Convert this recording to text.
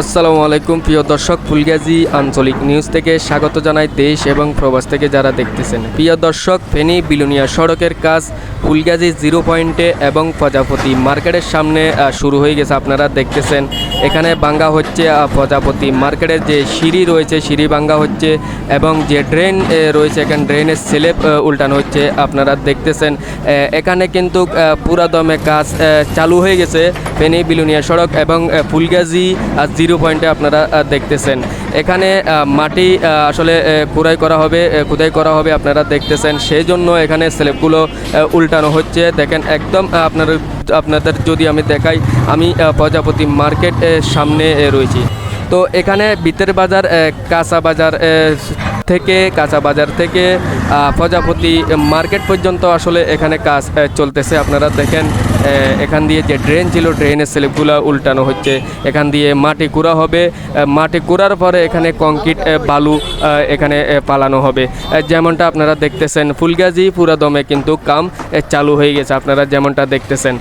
আসসালামু আলাইকুম, প্রিয় দর্শক, ফুলগাজী আঞ্চলিক নিউজ থেকে স্বাগত জানাই দেশ এবং প্রবাস থেকে যারা দেখতেছেন। প্রিয় দর্শক, ফেনী বিলুনিয়া সড়কের কাজ ফুলগাজী জিরো পয়েন্টে এবং প্রজাপতি মার্কেটের সামনে শুরু হয়ে গেছে। আপনারা দেখতেছেন, এখানে বাঙ্গা হচ্ছে প্রজাপতি মার্কেটের যে সিঁড়ি রয়েছে, সিঁড়ি বাঙ্গা হচ্ছে এবং যে ড্রেন রয়েছে, এখানে ড্রেনের স্লেপ উল্টানো হচ্ছে। আপনারা দেখতেছেন এখানে কিন্তু পুরাদমে কাজ চালু হয়ে গেছে। ফেনী বিলুনিয়া সড়ক এবং ফুলগাজী জিরো পয়েন্টে আপনারা দেখতেছেন। এখানে মাটি আসলে কুড়াই করা হবে খুদাই করা হবে, আপনারা দেখতেছেন। সেই জন্য এখানে স্ল্যাবগুলো উল্টানো হচ্ছে। দেখেন, একদম আপনার, আপনাদের যদি আমি দেখাই, আমি প্রজাপতি মার্কেট সামনে রয়েছি। তো এখানে বিতের বাজার কাঁচা বাজার থেকে, কাঁচা বাজার থেকে প্রজাপতি মার্কেট পর্যন্ত আসলে এখানে কাজ চলতেছে। আপনারা দেখেন এখান দিয়ে যে ড্রেন ছিল, ড্রেনের স্লিপগুলো উল্টানো হচ্ছে। এখান দিয়ে মাটি কুড়া হবে মাটি কুড়ার পরে এখানে কংক্রিট বালু এখানে পালানো হবে। যেমনটা আপনারা দেখতেছেন, ফুলগাজি পুরা দমে কিন্তু কাম চালু হয়ে গেছে। আপনারা যেমনটা দেখতেছেন।